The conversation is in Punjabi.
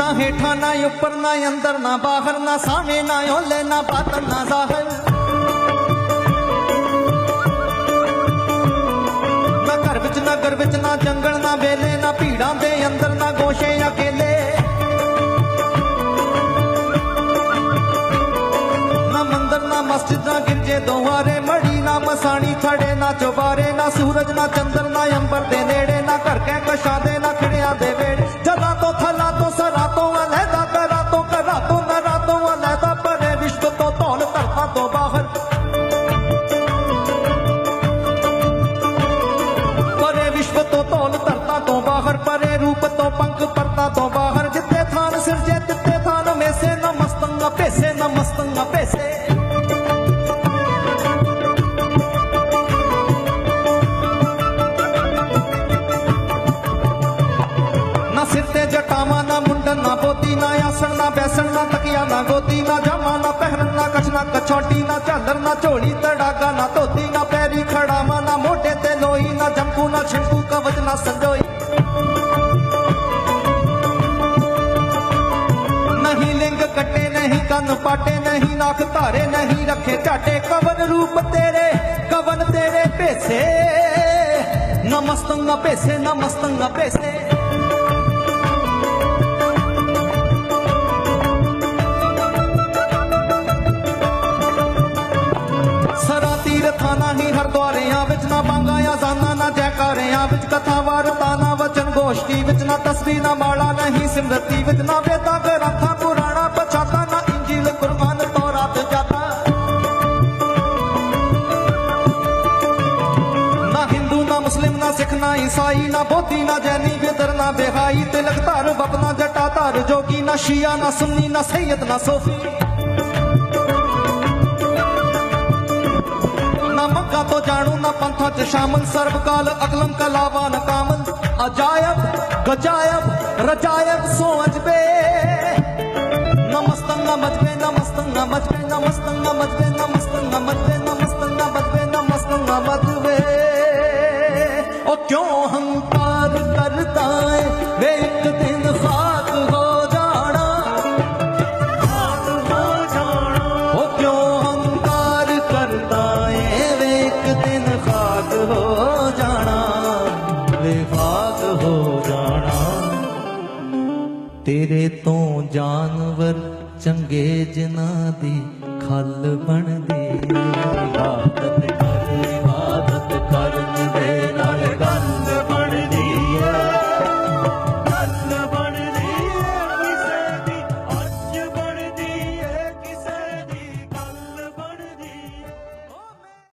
ਨਾ ਹੇਠਾਂ, ਨਾ ਉੱਪਰ, ਨਾ ਅੰਦਰ, ਨਾ ਬਾਹਰ, ਨਾ ਸਾਵੇਂ ਨਾ ਓਲੇ ਨਾ ਬਾਤਨ ਨਾ ਜ਼ਾਹਰ। ਨਾ ਘਰ ਵਿੱਚ, ਨਾ ਘਰ ਵਿੱਚ, ਨਾ ਜੰਗਲ, ਨਾ ਵੇਲੇ, ਨਾ ਭੀੜਾਂ ਦੇ ਅੰਦਰ, ਨਾ ਗੋਸ਼ੇ ਅਕੇਲੇ। ਨਾ ਮੰਦਰ, ਨਾ ਮਸਜਿਦ, ਨਾ ਗਿਰਜੇ ਦੁਆਰੇ ਮੜੀ ਨਾ ਮਸਾਣੀ, ਥੜੇ, ਨਾ ਚੁਬਾਰੇ, ਨਾ ਸੂਰਜ, ਨਾ ਚੰਦਰ, ਨਾ ਅੰਬਰ ਦੇ ਨਮਸਤੰਗਾ ਭੇਸੇ ਨਮਸਤੰਗਾ ਭੇਸੇ ਨਾ ਸਿਰ ਤੇ ਜਟਾਵਾਂ, ਨਾ ਮੁੰਡਨ ਨਾ ਬੋਤੀ ਨਾ ਆਸਣ, ਨਾ ਬੈਸਣ, ਨਾ ਤਕਿਆ, ਨਾ ਗੋਦੀ, ਨਾ ਜਾਮਾ ਨਾ ਪਹਿਰਨ, ਨਾ ਕਛਣਾ ਕਛੋਟੀ, ਨਾ ਝਾਲਰ, ਨਾ ਝੋਲੀ, ਤੜਾਗਾ, ਨਾ ਧੋਤੀ, ਨਾ ਪੈਰੀ ਖੜਾਵਾ, ਨਾ ਮੋਢੇ ਤੇ ਲੋਈ, ਨਾ ਜੰਪੂ ਨਾ ਛਿੰਕੂ ਕਵਚ ਨਹੀਂ, ਕੰਨ ਪਾਟੇ ਨਹੀਂ, ਨੱਕ ਧਾਰੇ ਨਹੀਂ, ਰੱਖੇ ਝਾਟੇ, ਕਵਨ ਰੂਪ ਤੇਰੇ, ਕਵਨ ਤੇਰੇ ਭੇਸੇ। ਨਮਸਤੰਗਾ ਭੇਸੇ ਨਮਸਤੰਗਾ ਭੇਸੇ। ਸਰਾ, ਤੀਰਥਾਂ ਨਹੀਂ, ਹਰਦੁਆਰਿਆਂ ਵਿੱਚ ਨਾ ਬਾਂਗਾ ਆਜ਼ਾਨਾ ਨਾ ਜੈਕਾਰਿਆਂ ਵਿੱਚ ਕਥਾ ਵਾਰਤਾ ਨਾ ਵਚਨ, ਗੋਸ਼ਟੀ ਵਿੱਚ ਨਾ ਤਸਵੀ ਨਾ ਮਾਲਾ ਨਹੀਂ, ਸਿਮਰਤੀ ਵਿੱਚ ਨਾ ਵੇਦਾਂ ਗ੍ਰੰਥਾਂ ਨਾ ਸਿੱਖ ਨਾ ਈਸਾਈ ਨਾ ਬੋਧੀ ਨਾ ਜੈਨੀ ਬਿਦਰ ਨਾ ਬਿਹਾਈ ਤਿਲਕ ਧਾਰ ਬਪਨਾ ਜਟਾ ਧਾਰ ਜੋਗੀ, ਨਾ ਸ਼ੀਆ, ਨਾ ਸੁੰਨੀ, ਨਾ ਸੈਯਦ ਨਾ ਸੋਫੀ। ਨਾ ਮੱਕਾ ਤੋਂ ਜਾਣੂ, ਨਾ ਪੰਥਾਂ ਚ ਸ਼ਾਮਲ ਸਰਬਕਾਲ ਅਕਲਮ ਕਲਾਵਾਨ ਕਾਮਲ। ਅਜਾਇਬ, ਗਜਾਇਬ, ਰਜਾਇਬ ਸੋ ਅਜਬੇ ਨਮਸਤੰਗਾ ਮਜਬੇ ਨਮਸਤੰਗਾ। ਕਿਉਂ ਹੰਕਾਰ ਕਰਦਾ ਏ ਵੇ ਇੱਕ ਦਿਨ ਖਾਕ ਹੋ ਜਾਣਾ। ਉਹ ਕਿਉਂ ਹੰਕਾਰ ਕਰਦਾ ਏ ਵੇ ਇੱਕ ਦਿਨ ਖਾਕ ਹੋ ਜਾਣਾ। ਵੇ ਖਾਕ ਹੋ ਜਾਣਾ। ਤੇਰੇ ਤੋਂ ਜਾਨਵਰ ਚੰਗੇ ਜਿਨ੍ਹਾਂ ਦੀ ਖਲ ਬਣਦੀ ਇਬਾਦਤ ਕਰ